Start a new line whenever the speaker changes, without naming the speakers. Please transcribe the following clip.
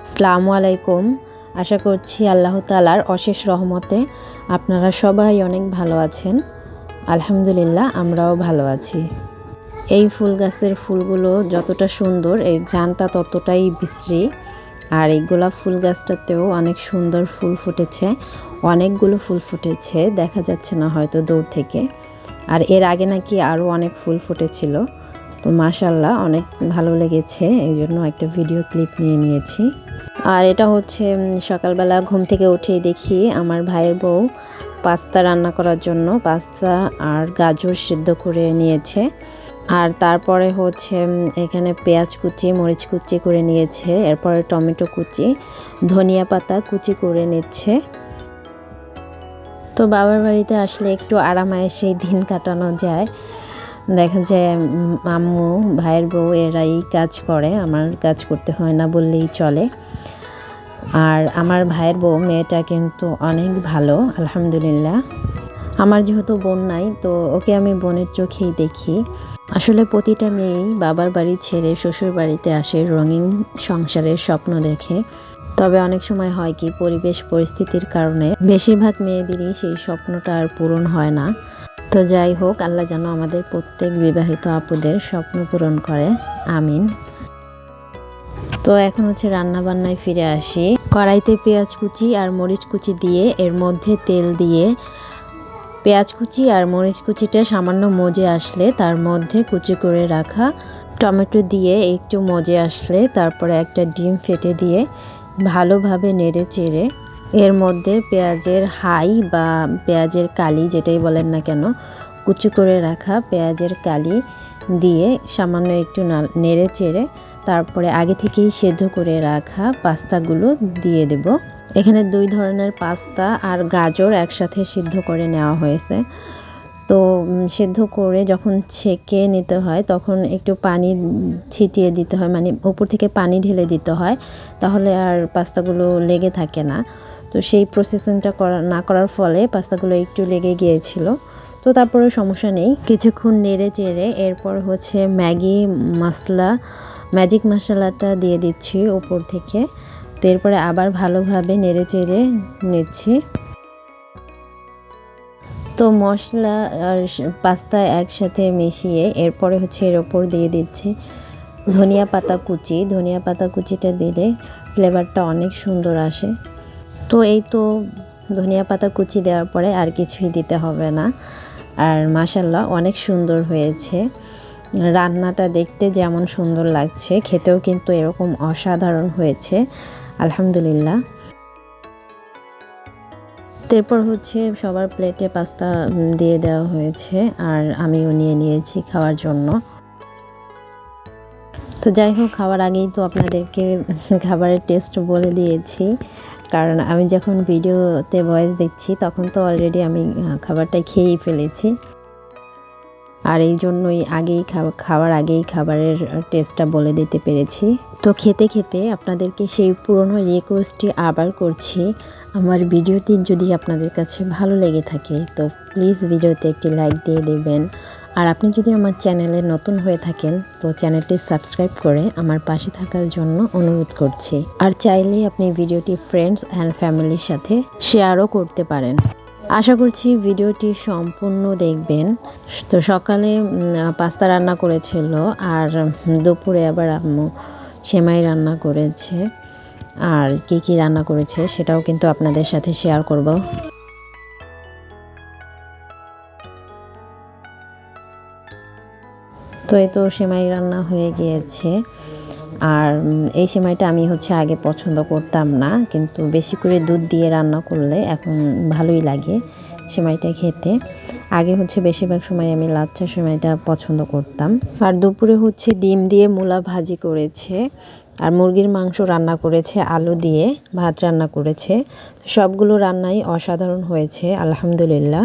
আসসালামু আলাইকুম। আশা করছি আল্লাহ তালার অশেষ রহমতে আপনারা সবাই অনেক ভালো আছেন। আলহামদুলিল্লাহ, আমরাও ভালো আছি। এই ফুল গাছের ফুলগুলো যতটা সুন্দর, এই ঘ্রাণটা ততটাই বিশ্রী। আর এই গোলাপ ফুল গাছটাতেও অনেক সুন্দর ফুল ফুটেছে। অনেকগুলো ফুল ফুটেছে, দেখা যাচ্ছে না হয়তো দূর থেকে। আর এর আগে নাকি আরও অনেক ফুল ফুটেছিল। তো মাশাল্লাহ অনেক ভালো লেগেছে। এই জন্য একটা ভিডিও ক্লিপ নিয়ে নিয়েছি। আর এটা হচ্ছে সকালবেলা ঘুম থেকে উঠেই দেখি আমার ভাইয়ের বউ পাস্তা রান্না করার জন্য পাস্তা আর গাজর সিদ্ধ করে নিয়েছে। আর তারপরে হচ্ছে এখানে পেঁয়াজ কুচি, মরিচ কুচি করে নিয়েছে। এরপরে টমেটো কুচি, ধনিয়া পাতা কুচি করে নিচ্ছে। তো বাবার বাড়িতে আসলে একটু আরামায় সেই দিন কাটানো যায়। দেখা যায় আম্মু, ভাইয়ের বউ এরাই কাজ করে, আমার কাজ করতে হয় না বললেই চলে। আর আমার ভাইয়ের বউ মেয়েটা কিন্তু অনেক ভালো, আলহামদুলিল্লাহ। আমার যেহেতু বোন নাই, তো ওকে আমি বোনের চোখেই দেখি। আসলে প্রতিটা মেয়েই বাবার বাড়ি ছেড়ে শ্বশুর বাড়িতে আসে, রঙিন সংসারের স্বপ্ন দেখে। তবে অনেক সময় হয় কি, পরিবেশ, পরিস্থিতির কারণে বেশিরভাগ মেয়েদেরই সেই স্বপ্নটা আর পূরণ হয় না। তো যাই হোক, আল্লাহ যেন আমাদের প্রত্যেক বিবাহিত আপুদের স্বপ্ন পূরণ করে। আমিন। তো এখন হচ্ছে রান্না বান্নায় ফিরে আসি। কড়াইতে পেঁয়াজ কুচি আর মরিচ কুচি দিয়ে এর মধ্যে তেল দিয়ে পেঁয়াজ কুচি আর মরিচ কুচিটা সামান্য মজে আসলে তার মধ্যে কুচি করে রাখা টমেটো দিয়ে একটু মজে আসলে তারপরে একটা ডিম ফেটে দিয়ে ভালোভাবে নেড়ে চেড়ে এর মধ্যে পেঁয়াজের হাই বা পেঁয়াজের কালি যেটাই বলেন না কেন, কুচি করে রাখা পেঁয়াজের কালি দিয়ে সামান্য একটু নেড়ে চেড়ে তারপরে আগে থেকেই সেদ্ধ করে রাখা পাস্তাগুলো দিয়ে দেব। এখানে দুই ধরনের পাস্তা আর গাজর একসাথে সিদ্ধ করে নেওয়া হয়েছে। তো সেদ্ধ করে যখন ছেঁকে নিতে হয় তখন একটু পানি ছিটিয়ে দিতে হয় মানে উপর থেকে পানি ঢেলে দিতে হয়, তাহলে আর পাস্তাগুলো লেগে থাকে না। তো সেই প্রসেসিংটা করা, না করার ফলে পাস্তাগুলো একটু লেগে গিয়েছিল। তো তারপরে সমস্যা নেই। কিছুক্ষণ নেড়ে চেড়ে এরপর হচ্ছে ম্যাগি মশলা ম্যাজিক মশলাটা দিয়ে দিচ্ছি উপর থেকে। তো এরপরে আবার ভালোভাবে নেড়ে চেড়ে নিচ্ছি। তো মশলা আর পাস্তা একসাথে মিশিয়ে এরপরে হচ্ছে এর ওপর দিয়ে দিচ্ছি ধনিয়া পাতা কুচি। ধনিয়া পাতা কুচিটা দিলে ফ্লেভারটা অনেক সুন্দর আসে। তো এই তো ধনিয়া পাতা কুচি দেওয়ার পরে আর কিছুই দিতে হবে না। আর মাসাল্লাহ অনেক সুন্দর হয়েছে। রান্নাটা দেখতে যেমন সুন্দর লাগছে, খেতেও কিন্তু এরকম অসাধারণ হয়েছে। আলহামদুলিল্লাহ। তারপর হচ্ছে সবার প্লেটে পাস্তা দিয়ে দেওয়া হয়েছে। আর আমিও নিয়ে নিয়েছি খাওয়ার জন্য। তো যাই হোক খাওয়ার আগেই তো আপনাদেরকে খাবারের টেস্ট বলে দিয়েছি। কারণ আমি যখন ভিডিওতে ভয়েস দিচ্ছি, তখন তো অলরেডি আমি খাবারটা খেয়েই ফেলেছি। আর এই জন্যই আগেই খাওয়া- খাওয়ার আগেই খাবারের টেস্টটা বলে দিতে পেরেছি। তো খেতে খেতে আপনাদেরকে সেই পুরনো রিকোয়েস্টটি আবার করছি। আমার ভিডিওটি যদি আপনাদের কাছে ভালো লেগে থাকে, তো প্লিজ ভিডিওতে একটি লাইক দিয়ে দেবেন। আর আপনি যদি আমার চ্যানেলে নতুন হয়ে থাকেন, তো চ্যানেলটি সাবস্ক্রাইব করে আমার পাশে থাকার জন্য অনুরোধ করছি। আর চাইলে আপনি ভিডিওটি ফ্রেন্ডস অ্যান্ড ফ্যামিলির সাথে শেয়ারও করতে পারেন। আশা করছি ভিডিওটি সম্পূর্ণ দেখবেন। তো সকালে পাস্তা রান্না করেছিল আর দুপুরে আবার আম্মু সেমাই রান্না করেছে। আর কি কি রান্না করেছে সেটাও কিন্তু আপনাদের সাথে শেয়ার করব। তো এই তো সেমাই রান্না হয়ে গিয়েছে। আর এই সেমাইটা আমি হচ্ছে আগে পছন্দ করতাম না, কিন্তু বেশি করে দুধ দিয়ে রান্না করলে এখন ভালোই লাগে সেমাইটা খেতে। আগে হচ্ছে বেশিরভাগ সময় আমি লাচ্চা সেমাইটা পছন্দ করতাম। আর দুপুরে হচ্ছে ডিম দিয়ে মূলা ভাজি করেছে, আর মুরগির মাংস রান্না করেছে, আলু দিয়ে ভাত রান্না করেছে। সবগুলো রান্নাই অসাধারণ হয়েছে, আলহামদুলিল্লাহ।